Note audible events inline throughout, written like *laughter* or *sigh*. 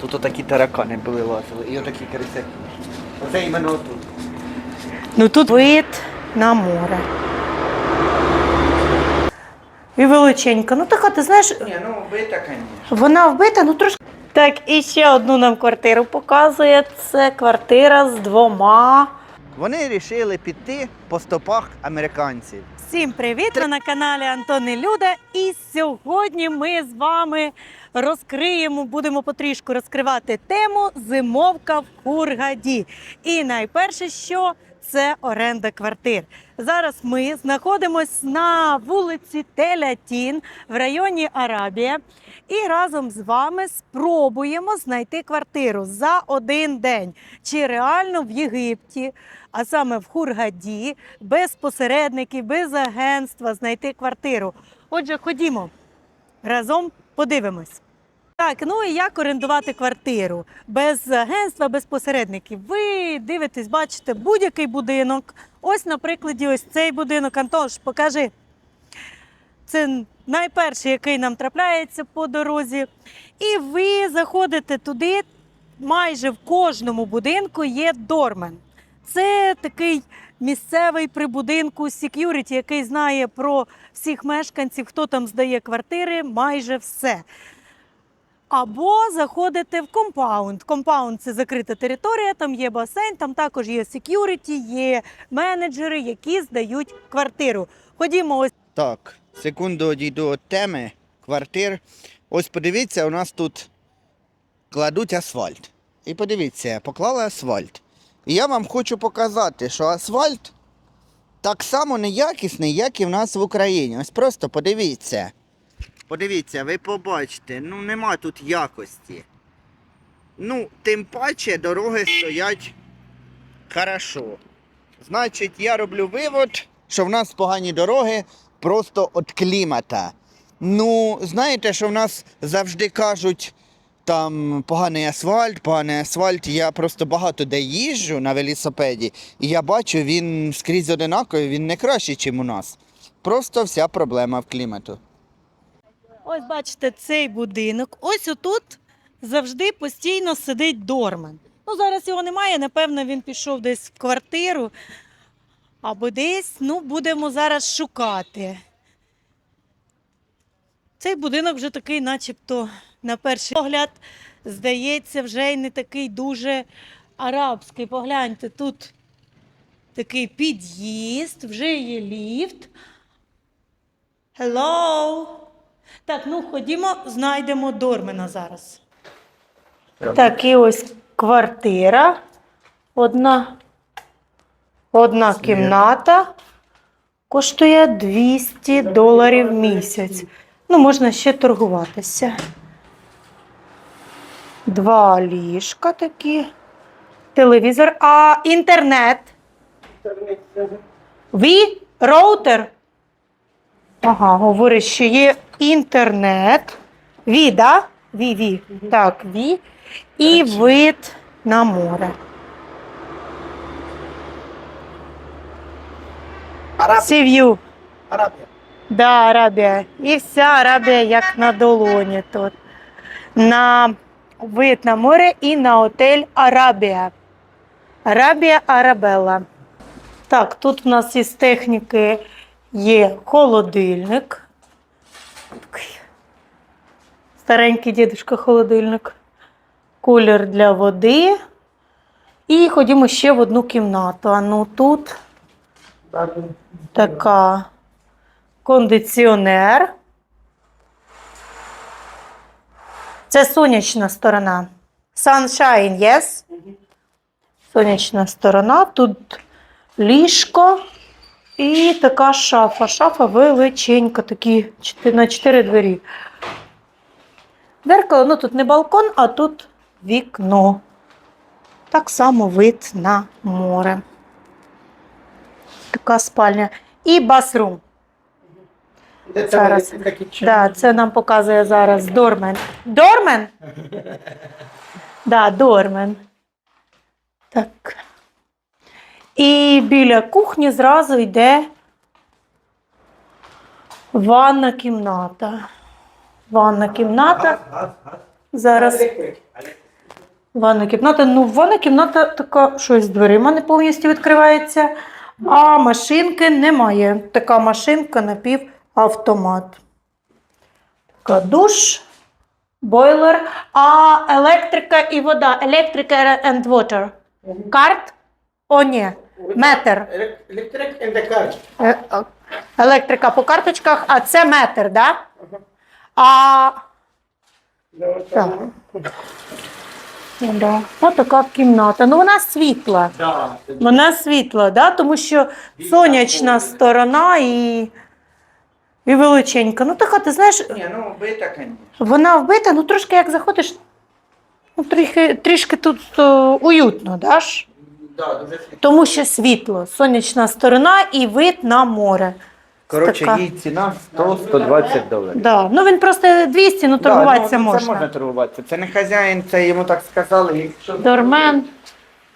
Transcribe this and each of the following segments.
Тут отакі таракани були лазили і отакі крисяки. Оце іменно отут. Ну тут вид на море. І величенька. Ну така, ти знаєш, Ні, ну вбита, звісно. вона вбита, ну трошки. Так, і ще одну нам квартиру показує. Це квартира з двома. Вони вирішили піти по стопах американців. Всім привіт! Ви на каналі Антон і Люда. І сьогодні ми з вами розкриємо, будемо потрішку розкривати тему зимовка в Хургаді. І найперше, що це оренда квартир. Зараз ми знаходимося на вулиці Телятін в районі Арабія. І разом з вами спробуємо знайти квартиру за один день. Чи реально в Єгипті, а саме в Хургаді, без посередників, без агентства знайти квартиру. Отже, ходімо разом подивимось. Так, ну і як орендувати квартиру без агентства, без посередників. Ви дивитесь, бачите будь-який будинок. Ось, на прикладі, ось цей будинок. Антош, покажи. Це найперший, який нам трапляється по дорозі. І ви заходите туди. Майже в кожному будинку є дормен. Це такий місцевий при будинку сек'юріті, який знає про всіх мешканців, хто там здає квартири, майже все. Або заходите в компаунд. Компаунд це закрита територія, там є басейн, там також є сек'юріті, є менеджери, які здають квартиру. Ходімо ось. Так, секунду дійду від теми квартир. Ось подивіться, у нас тут кладуть асфальт. І подивіться, поклали асфальт. Я вам хочу показати, що асфальт так само неякісний, як і в нас в Україні. Ось просто подивіться. Подивіться, ви побачите, ну нема тут якості. Ну, тим паче дороги стоять хорошо. Значить, я роблю вивод, що в нас погані дороги просто від клімата. Ну, знаєте, що в нас завжди кажуть, там поганий асфальт, поганий асфальт. Я просто багато де їжджу на велосипеді, і я бачу, він скрізь одинаковий, він не кращий, ніж у нас. Просто вся проблема в клімату. Ось бачите, цей будинок. Ось отут завжди постійно сидить дормен. Ну, зараз його немає, напевно, він пішов десь в квартиру або десь. Ну, будемо зараз шукати. Цей будинок вже такий, начебто, на перший погляд, здається, вже й не такий дуже арабський. Погляньте, тут такий під'їзд, вже є ліфт. Hello! Так, ну ходімо, знайдемо Дормена зараз. Так, і ось квартира. Одна, одна кімната коштує 200 доларів в місяць. Ну, можна ще торгуватися. Два ліжка такі. Телевізор. А інтернет. Ві? Роутер. Ага, говорить, що є інтернет. Ві, да? Ві, ві. Так, ві. І вид на море. Сів'ю. Арабія. Да, Арабія. І вся Арабія як на долоні тут. На вид на море і на отель Арабія. Арабія Арабелла. Так, тут в нас із техніки є холодильник. Старенький дідушка холодильник. Кулер для води. І ходімо ще в одну кімнату. А ну тут така кондиціонер. Це сонячна сторона. Sunshine, yes? Сонячна сторона. Тут ліжко і така шафа. Шафа величенька, такі на чотири двері. Дзеркало, ну тут не балкон, а тут вікно. Так само вид на море. Така спальня. І басрум. Зараз. Да, це нам показує зараз Дормен. Дормен? *laughs* Да, Дормен. Так. І біля кухні зразу йде ванна кімната. Ванна кімната. Зараз Ванна кімната. Ну, ванна кімната така, щось з дверима не повністю відкривається, а машинки немає. Така машинка напівавтомат. Така душ, бойлер, а електрика і вода. Електрика and water. Карт? О, ні. Метр. Електрик in the car. Е, Електрика по карточках, а це метр, да? А так. Ну, да. Ось така кімната. Ну вона світла. Да. Вона світла, да? тому що сонячна сторона і, і величенька. Ну, така, ти знаєш, Ні, ну бита, звісно. вона вбита, ну трошки як заходиш, ну, трішки, трішки тут е, уютно, да? ж? Да, дуже світло. тому що світло, сонячна сторона і вид на море. Коротше, Така. їй ціна 100-120 доларів. Да. Ну він просто 200, ну торгуватися Да, ну, можна. Це можна торгуватися. Це не хазяїн, це йому так сказали. Якщо... Дормен,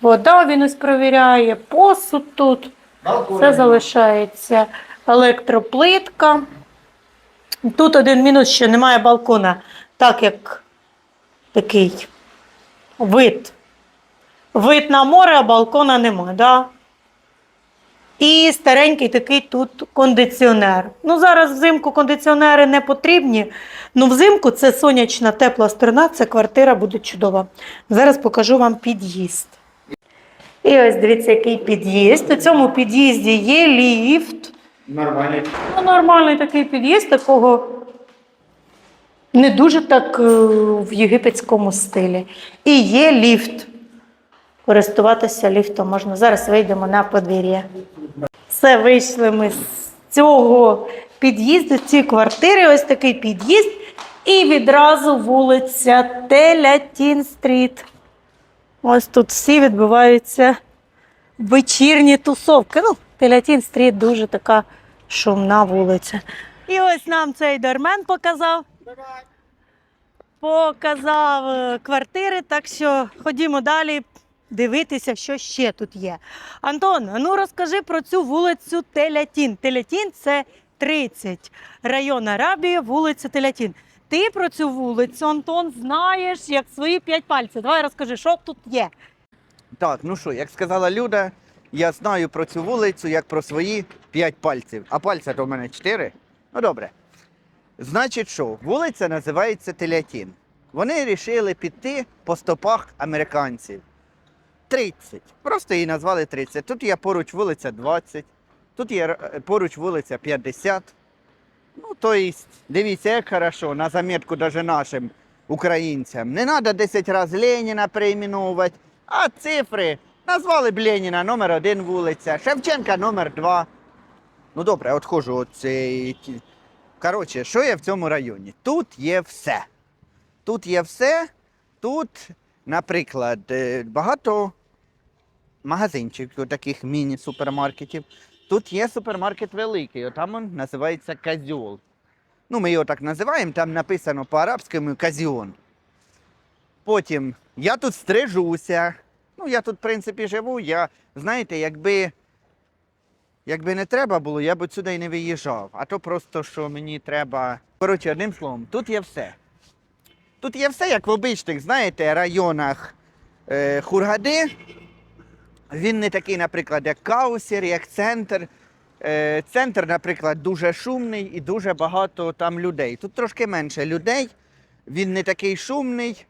вода він ось провіряє, посуд тут. Балкон. Все залишається. Електроплитка. Тут один мінус, що немає балкона, так як такий вид. Вид на море, а балкона немає. Да? І старенький такий тут кондиціонер. Ну, зараз взимку кондиціонери не потрібні. Ну, взимку це сонячна тепла сторона, це квартира буде чудова. Зараз покажу вам під'їзд. І ось дивіться, який під'їзд. У цьому під'їзді є ліфт. Нормально. Ну, нормальний такий під'їзд, такого не дуже так е, в єгипетському стилі. І є ліфт. Користуватися ліфтом можна. Зараз вийдемо на подвір'я. Все, вийшли ми з цього під'їзду, цієї квартири. Ось такий під'їзд. І відразу вулиця Телятін Стріт. Ось тут всі відбуваються вечірні тусовки. Ну, Телятін Стріт дуже така шумна вулиця. І ось нам цей дормен показав. Показав е, квартири, так що ходімо далі дивитися, що ще тут є. Антон, ну розкажи про цю вулицю Телятін. Телятін це 30. Район Арабії, вулиця Телятін. Ти про цю вулицю, Антон, знаєш як свої п'ять пальців. Давай розкажи, що тут є. Так, ну що, як сказала Люда, я знаю про цю вулицю як про свої 5 пальців. А пальця то в мене 4. Ну добре. Значить, що, вулиця називається Телятін. Вони вирішили піти по стопах американців. 30. Просто її назвали 30. Тут є поруч вулиця 20, тут є е, поруч вулиця 50. Ну, то есть, дивіться, як хорошо, на замітку даже нашим українцям. Не треба 10 разів Леніна перейменовувати, а цифри назвали б Леніна номер один вулиця, Шевченка номер два. Ну добре, от ходжу от цей. Коротше, що є в цьому районі? Тут є все. Тут є все. Тут, наприклад, е, багато магазинчиків, таких міні-супермаркетів. Тут є супермаркет великий, там він називається Казіол. Ну, ми його так називаємо, там написано по-арабському Казіон. Потім я тут стрижуся. Ну, я тут, в принципі, живу. Я, знаєте, якби, якби не треба було, я б сюди і не виїжджав. А то просто, що мені треба. Коротше, одним словом, тут є все. Тут є все, як в обичних, знаєте, районах е, Хургади. Він не такий, наприклад, як Каусір, як центр. Е, Центр, наприклад, дуже шумний і дуже багато там людей. Тут трошки менше людей, він не такий шумний.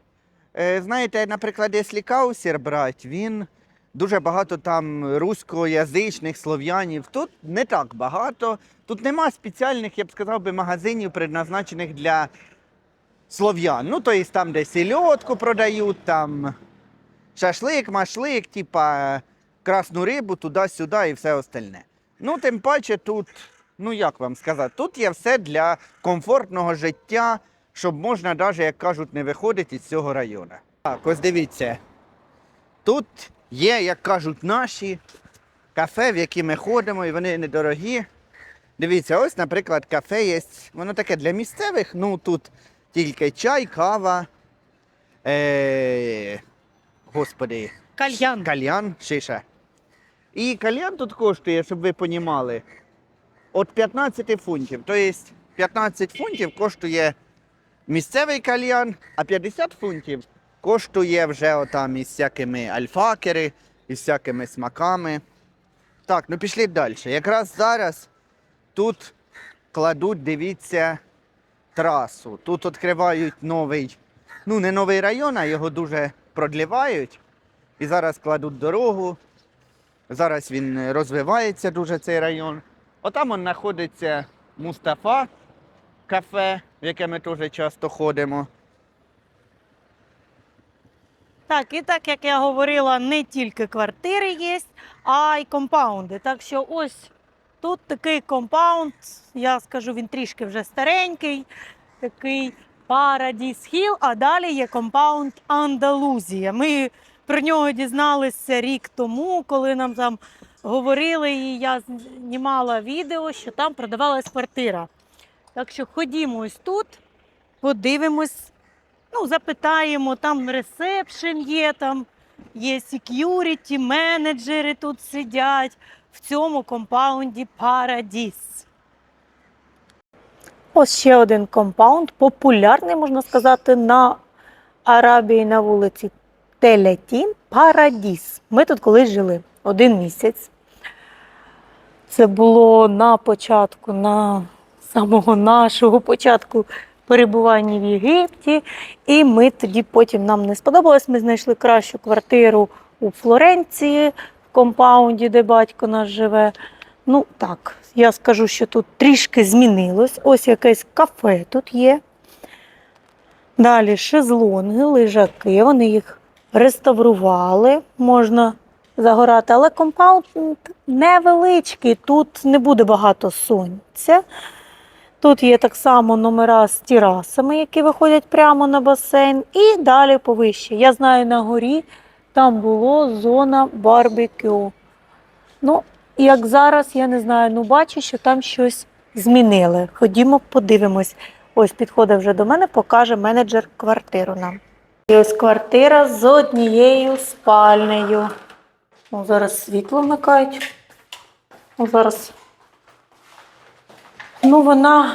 Е, Знаєте, наприклад, якщо Каусір брати, він дуже багато там руськоязичних слов'янів. Тут не так багато. Тут нема спеціальних, я б сказав би, магазинів, предназначених для слов'ян. Ну, тобто там, де сільотку продають, там шашлик, машлик, типа красну рибу, туди-сюди і все остальне. Ну, тим паче тут, ну як вам сказати, тут є все для комфортного життя, щоб можна навіть, як кажуть, не виходити з цього району. Так, ось дивіться. Тут є, як кажуть, наші кафе, в які ми ходимо, і вони недорогі. Дивіться, ось, наприклад, кафе є. Воно таке для місцевих, ну тут тільки чай, кава. Е- господи, Кальян. кальян, шиша. І кальян тут коштує, щоб ви понімали, від 15 фунтів. Тобто 15 фунтів коштує місцевий кальян, а 50 фунтів коштує вже отам із всякими альфакери, із всякими смаками. Так, ну пішли далі. Якраз зараз тут кладуть, дивіться, трасу. Тут відкривають новий, ну не новий район, а його дуже продлівають. І зараз кладуть дорогу. Зараз він розвивається дуже цей район. Отам он знаходиться Мустафа кафе, в яке ми теж часто ходимо. Так, і так як я говорила, не тільки квартири є, а й компаунди. Так що ось тут такий компаунд, я скажу, він трішки вже старенький, такий Парадіс Хіл, а далі є компаунд Андалузія. Ми про нього дізналися рік тому, коли нам там говорили, і я знімала відео, що там продавалась квартира. Так що ходімо ось тут, подивимось ну, запитаємо, там ресепшн є, там є сек'юріті, менеджери тут сидять в цьому компаунді Парадіс. Ось ще один компаунд, популярний, можна сказати, на Арабії на вулиці Телетін Парадіс. Ми тут колись жили один місяць. Це було на початку, на самого нашого початку перебування в Єгипті. І ми тоді потім нам не сподобалось. Ми знайшли кращу квартиру у Флоренції, в компаунді, де батько наш живе. Ну так, я скажу, що тут трішки змінилось. Ось якесь кафе тут є. Далі шезлонги, лежаки, вони їх реставрували, можна загорати, але компаунд невеличкий, тут не буде багато сонця. Тут є так само номера з терасами, які виходять прямо на басейн. І далі повище. Я знаю, на горі там було зона барбекю. Ну, як зараз, я не знаю, ну бачу, що там щось змінили. Ходімо, подивимось. Ось підходить вже до мене, покаже менеджер квартиру нам. І ось квартира з однією спальнею. О, зараз світло вмикають. О, зараз Ну, вона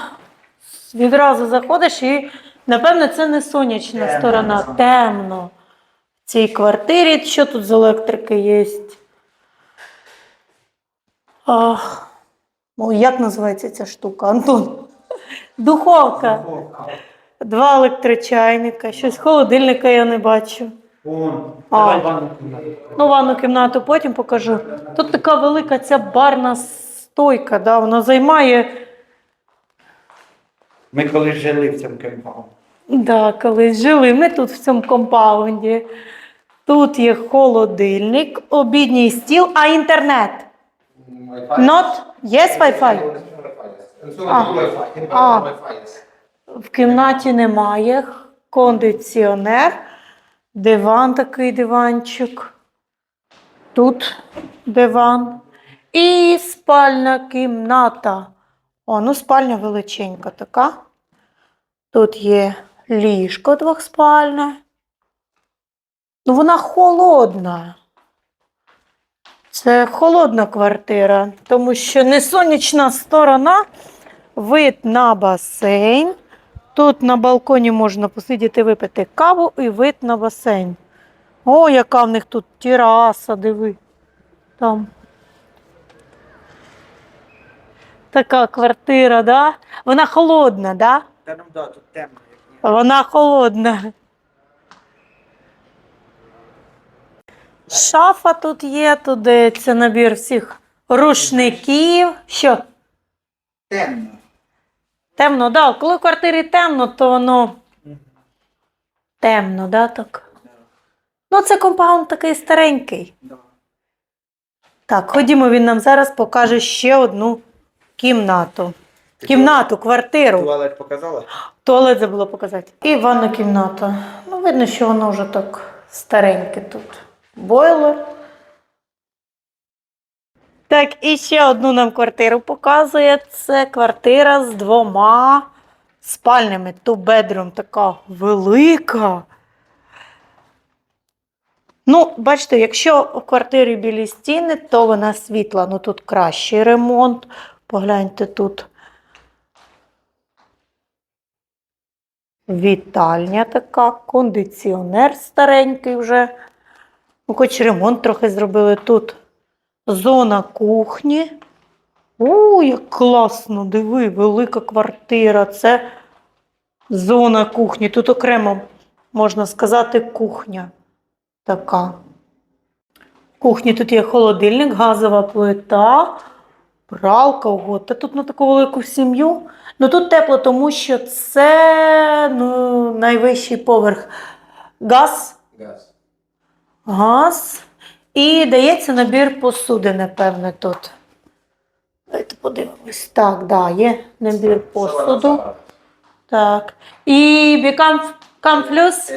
відразу заходиш і, напевно, це не сонячна Темно, сторона, темно. В цій квартирі, що тут з електрики є? А, ну, як називається ця штука? Антон? Духовка. Два електрочайника, щось холодильника я не бачу. А. Давай ванну кімнату. Ну, ванну кімнату потім покажу. Тут така велика ця барна стойка, да, вона займає. Ми колись жили в цьому компаунді. Да, колись жили ми тут в цьому компаунді. Тут є холодильник, обідній стіл, а інтернет. Not? Yes, Wi-Fi? А. А. В кімнаті немає. Кондиціонер, диван такий диванчик. Тут диван. І спальна кімната. О, ну спальня величенька така. Тут є ліжко двохспальне. Ну, вона холодна. Це холодна квартира, тому що не сонячна сторона, вид на басейн. Тут на балконі можна посидіти, випити каву і вид на басейн. О, яка в них тут тераса, диви. Там. Така квартира, да? Вона холодна, да? Та ну да, тут темно. Вона холодна. Шафа тут є, туди це набір всіх рушників. Що? Темно. Темно, да. Коли в квартирі темно, то воно темно, да, так? Ну, це компаунд такий старенький. Так, ходімо, він нам зараз покаже ще одну кімнату. Кімнату, квартиру. Туалет показала? Туалет забула показати. І ванна кімната. Ну, видно, що воно вже так стареньке тут. Бойлер. Так, і ще одну нам квартиру показує. Це квартира з двома спальнями. Ту бедрум така велика. Ну, бачите, якщо в квартирі білі стіни, то вона світла. Ну тут кращий ремонт. Погляньте тут. Вітальня така, кондиціонер старенький вже. Ну, хоч ремонт трохи зробили тут. Зона кухні. О, як класно, диви, велика квартира. Це зона кухні. Тут окремо, можна сказати, кухня така. В кухні тут є холодильник, газова плита, Пралка, ого, та тут на таку велику сім'ю. Ну тут тепло, тому що це ну, найвищий поверх. Газ. Газ. Газ. І дається набір посуди, напевне, тут. Давайте подивимось. Так, да, є набір посуду. Так. І бікам Become Plus.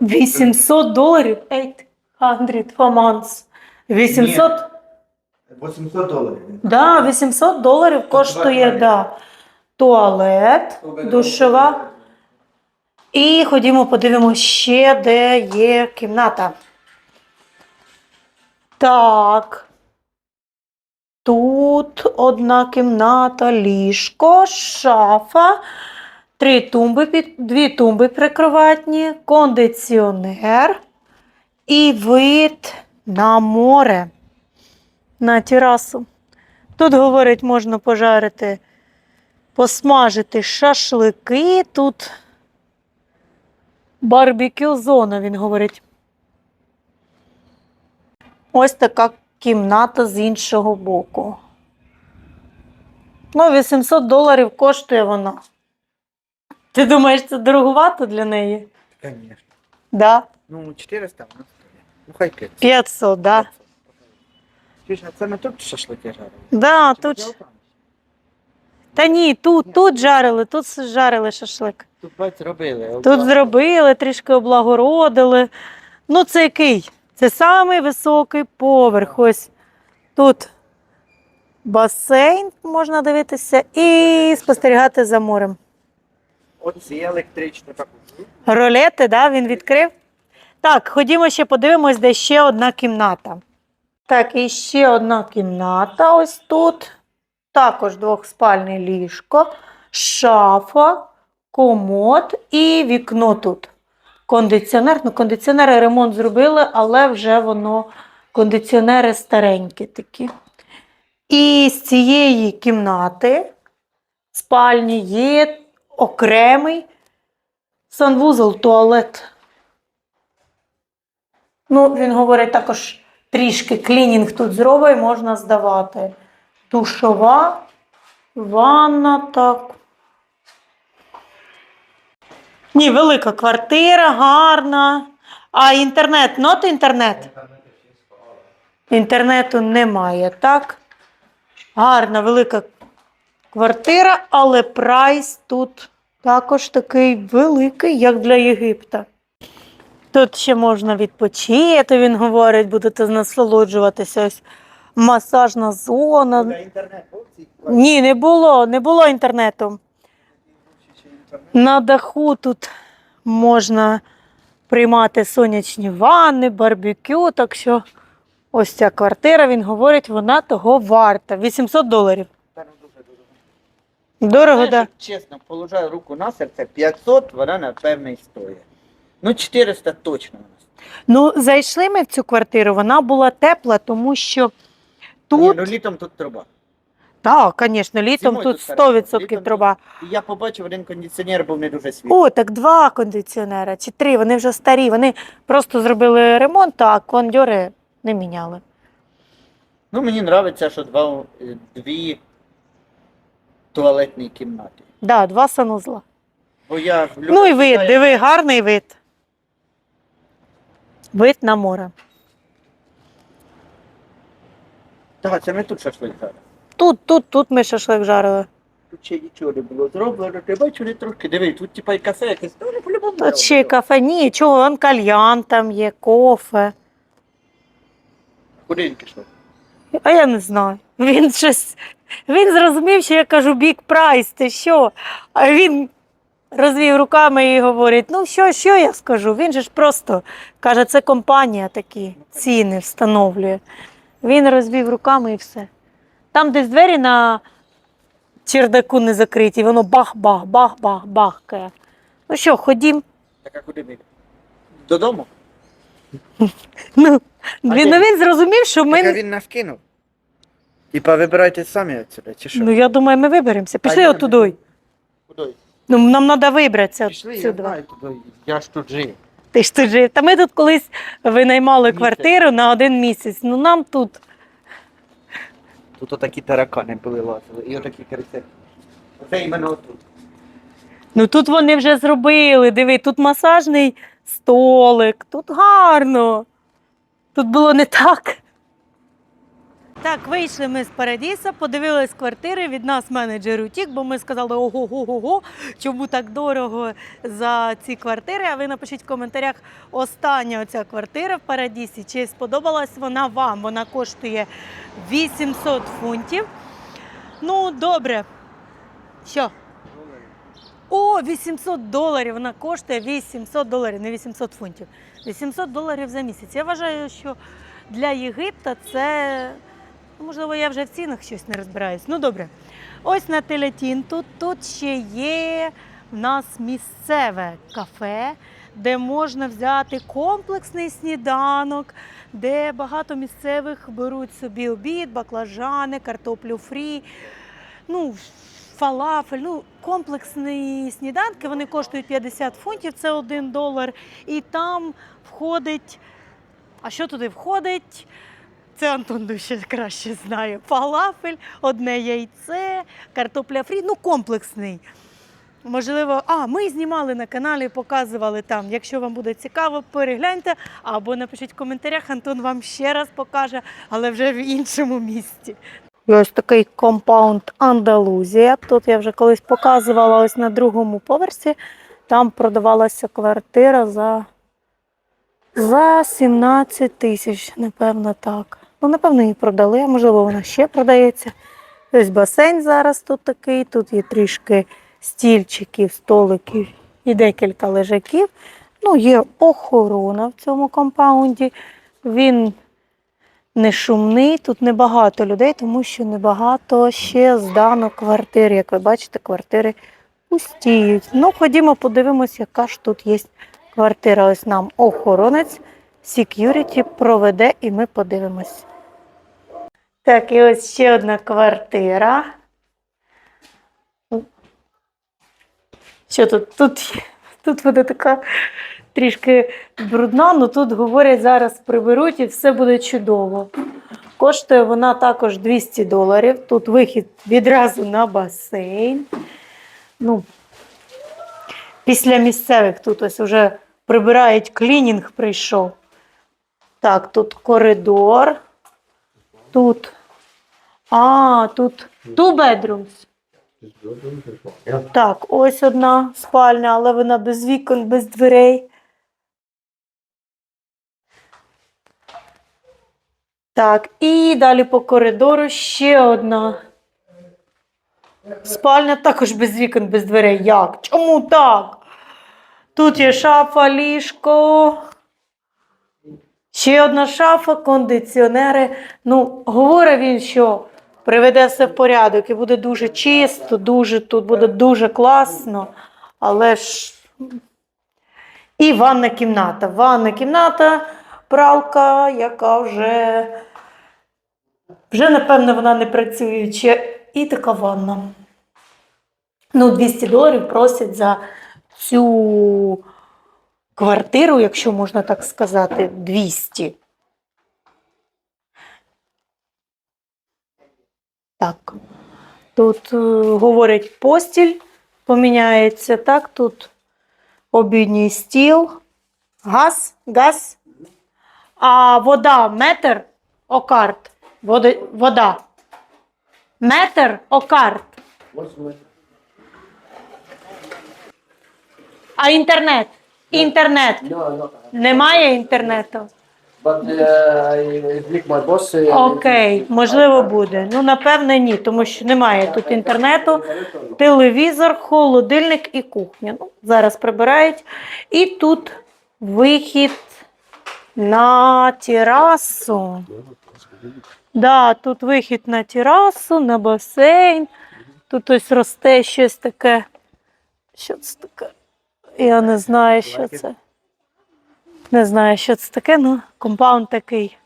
800 доларів. 8. 100 for 800? Ні. 800 доларів. Да, 800 доларів коштує туалет. да, туалет, душова. І ходімо, подивимося ще, де є кімната. Так. Тут одна кімната, ліжко, шафа, три тумби, дві тумби прикроватні, кондиціонер і вид на море, на терасу. Тут, говорить, можна пожарити, посмажити шашлики. Тут барбекю зона, він говорить. Ось така кімната з іншого боку. Ну, 800 доларів коштує вона. Ти думаєш, це дороговато для неї? Звісно. Да. Ну, 400 вона стоїть. Ну, хай 500. 500, да. Чи а це ми тут шашлики жарили? Да, Чи тут. там? Та ні, тут, тут жарили, тут жарили шашлик. Тут бать робили. Тут зробили, трішки облагородили. Ну, це який? Це самий високий поверх. Ось тут басейн можна дивитися і спостерігати за морем. Оці електричні так. Ролети, да, він відкрив. Так, ходімо ще подивимось, де ще одна кімната. Так, і ще одна кімната ось тут. Також двохспальне ліжко, шафа, комод і вікно тут. Кондиціонер. Ну, кондиціонери ремонт зробили, але вже воно кондиціонери старенькі такі. І з цієї кімнати спальні є окремий санвузол, туалет. Ну, він говорить, також трішки клінінг тут зробить, можна здавати. Душова, ванна, так. Ні, велика квартира, гарна. А інтернет, нот інтернет? Інтернету немає, так? Гарна, велика квартира, але прайс тут також такий великий, як для Єгипта. Тут ще можна відпочити, він говорить, будете насолоджуватися. Ось масажна зона. Інтернет? Ні, не було, не було інтернету. На даху тут можна приймати сонячні ванни, барбекю. Так що ось ця квартира, він говорить, вона того варта. 800 доларів. Дорого. Так. Чесно, положаю руку на серце, 500 вона напевно і стоїть. Ну, 400 точно. Ну, зайшли ми в цю квартиру, вона була тепла, тому що Ні, тут. ну літом тут труба. Так, звісно, літом Зимою тут тут хорошо, 100% літом труба. І я побачив, один кондиціонер був не дуже свіжий. О, так два кондиціонери чи три, вони вже старі. Вони просто зробили ремонт, а кондьори не міняли. Ну, мені подобається, що два, е, дві туалетні кімнати. Да, два санузла. Бо я люблю, Ну і вид, диви, гарний вид. Вид на море. Так, це ми тут шашлик зараз. Тут, тут, тут ми шашлик жарили. Тут ще нічого не було зроблено. Ти бачиш, вони трошки диви, тут типа і кафе якесь. Ну, по-любому. Тут ще й кафе, ні, чого, он кальян там є, кофе. Куди він пішов? А я не знаю. Він щось. Він зрозумів, що я кажу бік прайс, ти що? А він розвів руками і говорить: ну що, що я скажу? Він же ж просто каже, це компанія такі ціни встановлює. Він розвів руками і все. Там десь двері на чердаку не закриті, воно бах-бах-бах-бах бахкає. Ну що, ходім. Так а куди ми? Додому? *laughs* Ну, А він, ну, він зрозумів, що ми. Так а він нас кинув. І повибирайте самі відсюди, чи що? Ну, я думаю, ми виберемося. Пішли отудой. Куди? Ну, нам треба вибратися Пішли, я отсюди. знаю туди. Я ж тут жив. Ти ж тут жив. Та ми тут колись винаймали Місяць. квартиру на один місяць. Ну нам тут. Тут отакі таракани були лазили, і отакі кариси. Оце іменно отут. Ну тут вони вже зробили. Диви, тут масажний столик, тут гарно. Тут було не так. Так, вийшли ми з Парадіса, подивились квартири. Від нас менеджер утік, бо ми сказали ого-го-го, чому так дорого за ці квартири. А ви напишіть в коментарях остання оця квартира в Парадісі. Чи сподобалась вона вам? Вона коштує 800 фунтів. Ну, добре. Що? О, 800 доларів. Вона коштує 800 доларів, не 800 фунтів. 800 доларів за місяць. Я вважаю, що для Єгипта це. Можливо, я вже в цінах щось не розбираюсь. Ну добре. Ось на Телятін тут, тут ще є в нас місцеве кафе, де можна взяти комплексний сніданок, де багато місцевих беруть собі обід, баклажани, картоплю фрі. Ну, фалафель, ну, комплексні сніданки, вони коштують 50 фунтів, це 1 долар. І там входить. А що туди входить? Це Антон ще краще знає. Фалафель, одне яйце, картопля фрі, ну комплексний. Можливо, а ми знімали на каналі, показували там. Якщо вам буде цікаво, перегляньте або напишіть в коментарях, Антон вам ще раз покаже, але вже в іншому місці. І ось такий компаунд Андалузія. Тут я вже колись показувала ось на другому поверсі. Там продавалася квартира за, за 17 тисяч, напевно, так. Ну, напевно, її продали, а можливо, вона ще продається. Ось басейн зараз тут такий, тут є трішки стільчиків, столиків і декілька лежаків. Ну, є охорона в цьому компаунді. Він не шумний, тут небагато людей, тому що небагато ще здано квартир. Як ви бачите, квартири пустіють. Ну, ходімо, подивимось, яка ж тут є квартира. Ось нам охоронець security проведе, і ми подивимось. Так, і ось ще одна квартира. Що тут? Тут, тут буде така трішки брудна, але тут говорять, зараз приберуть і все буде чудово. Коштує вона також 200 доларів. Тут вихід відразу на басейн. Ну, після місцевих тут ось вже прибирають клінінг прийшов. Так, тут коридор. Тут. А, тут two bedrooms. Так, ось одна спальня, але вона без вікон, без дверей. Так, і далі по коридору ще одна. Спальня також без вікон, без дверей. Як? Чому так? Тут є шафа, ліжко. Ще одна шафа, кондиціонери. Ну, говорить він, що приведе все в порядок і буде дуже чисто, дуже тут буде дуже класно. Але ж і ванна кімната. Ванна кімната, пралка, яка вже, вже напевно, вона не працююча. І така ванна. Ну, 200 доларів просять за цю квартиру, якщо можна так сказати, 200. Так. Тут е, говорять постіль поміняється. Так, тут обідній стіл, газ, газ, а вода метр окарт. Вода, вода. Метр окарт. А інтернет? Інтернет. Немає інтернету. Boss. uh, Окей, можливо, буде. Ну, напевне, ні, тому що немає тут інтернету, телевізор, холодильник і кухня. Ну, зараз прибирають. І тут вихід на терасу. Да, тут вихід на терасу, на басейн. Тут ось росте щось таке. Що це таке? Я не знаю, що це. Не знаю, що це таке, ну компаунд такий.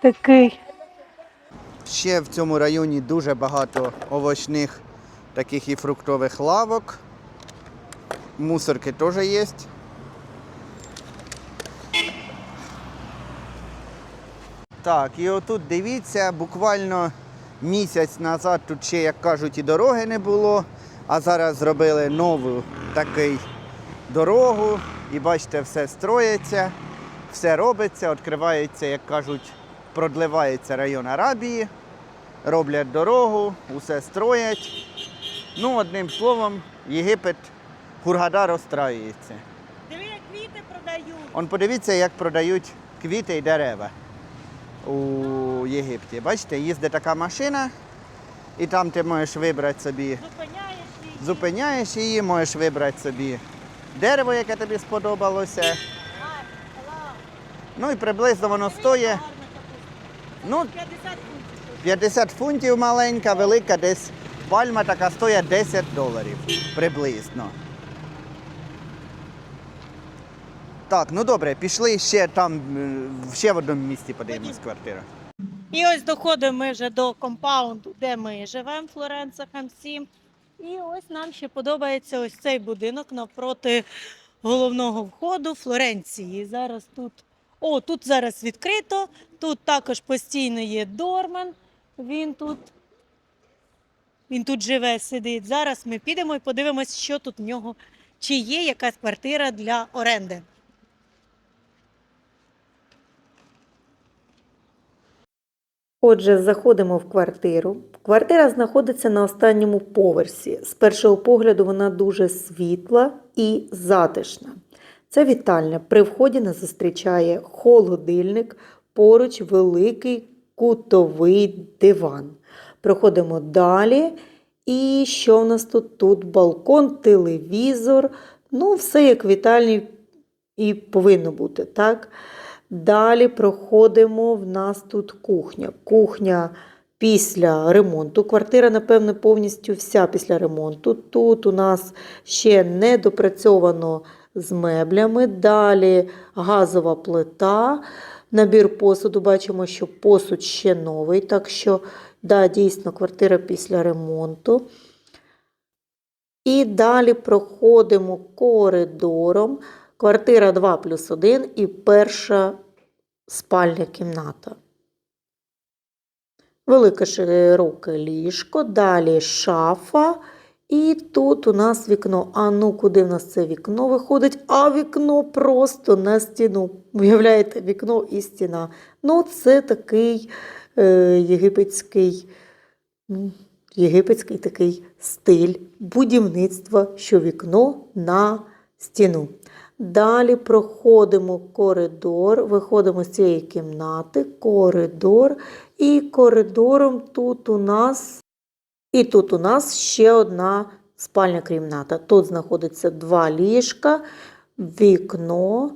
Такий. Ще в цьому районі дуже багато овочних таких і фруктових лавок. Мусорки теж є. Так, і отут дивіться, буквально місяць назад тут ще, як кажуть, і дороги не було, а зараз зробили нову таку дорогу. І бачите, все строїться, все робиться, відкривається, як кажуть, продливається район Арабії, роблять дорогу, усе строять. Ну, одним словом, Єгипет Хургада розстраюється. Диви, як квіти продають. Он подивіться, як продають квіти і дерева у Єгипті. Бачите, їздить така машина, і там ти можеш вибрати собі, Зупиняєш її. Зупиняєш її, можеш вибрати собі дерево, яке тобі сподобалося. Ну і приблизно воно стоїть ну, 50 фунтів. маленька, велика, десь пальма така стоїть 10 доларів приблизно. Так, ну добре, пішли ще там, е, ще в одному місці подивимось квартиру. І ось доходимо ми вже до компаунду, де ми живемо, Флоренца Хам-7. І ось нам ще подобається ось цей будинок навпроти головного входу Флоренції. Зараз тут. О, тут зараз відкрито. Тут також постійно є дормен. Він тут. Він тут живе, сидить. Зараз ми підемо і подивимось, що тут в нього, чи є якась квартира для оренди. Отже, заходимо в квартиру. Квартира знаходиться на останньому поверсі. З першого погляду вона дуже світла і затишна. Це вітальня. При вході нас зустрічає холодильник, поруч великий кутовий диван. Проходимо далі. І що в нас тут? Тут балкон, телевізор. Ну, все як в вітальні і повинно бути, так? Далі проходимо, в нас тут кухня. Кухня після ремонту. Квартира, напевно, повністю вся після ремонту. Тут у нас ще не допрацьовано з меблями. Далі газова плита. Набір посуду. Бачимо, що посуд ще новий. Так що, да, дійсно, квартира після ремонту. І далі проходимо коридором. Квартира 2 плюс 1 і перша спальня кімната. Велике широке ліжко, далі шафа. І тут у нас вікно. А ну, куди в нас це вікно виходить? А вікно просто на стіну. Уявляєте, вікно і стіна. Ну, це такий е, єгипетський, ну, єгипетський такий стиль будівництва, що вікно на стіну. Далі проходимо коридор, виходимо з цієї кімнати, коридор, і коридором тут у нас, і тут у нас ще одна спальня кімната. Тут знаходиться два ліжка, вікно,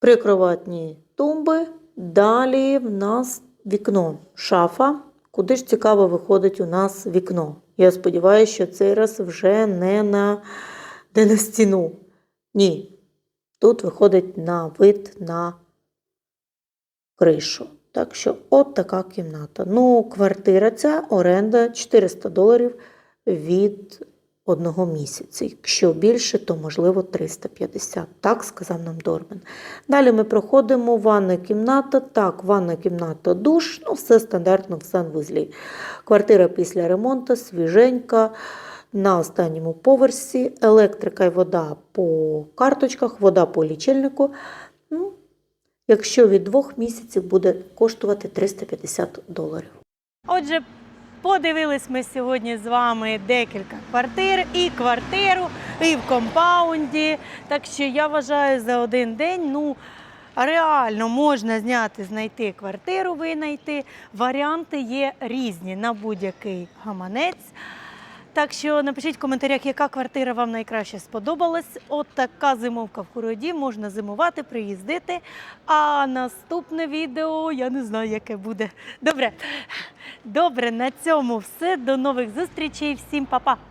прикроватні тумби. Далі в нас вікно, шафа. Куди ж цікаво виходить у нас вікно? Я сподіваюся, що цей раз вже не на, не на стіну. Ні, тут виходить на вид на кришу. Так що от така кімната. Ну, квартира ця оренда 400 доларів від одного місяця. Якщо більше, то можливо 350. Так сказав нам Дормен. Далі ми проходимо ванна кімната. Так, ванна кімната, душ, ну все стандартно в санвузлі. Квартира після ремонту, свіженька. На останньому поверсі електрика і вода по карточках, вода по лічильнику. Ну, якщо від двох місяців буде коштувати 350 доларів. Отже, подивились ми сьогодні з вами декілька квартир і квартиру, і в компаунді. Так що я вважаю, за один день, ну. Реально можна зняти, знайти квартиру, винайти. Варіанти є різні на будь-який гаманець. Так що напишіть в коментарях, яка квартира вам найкраще сподобалась. От така зимовка в Хуроді, можна зимувати, приїздити. А наступне відео я не знаю, яке буде. Добре. Добре, на цьому все. До нових зустрічей. Всім па-па!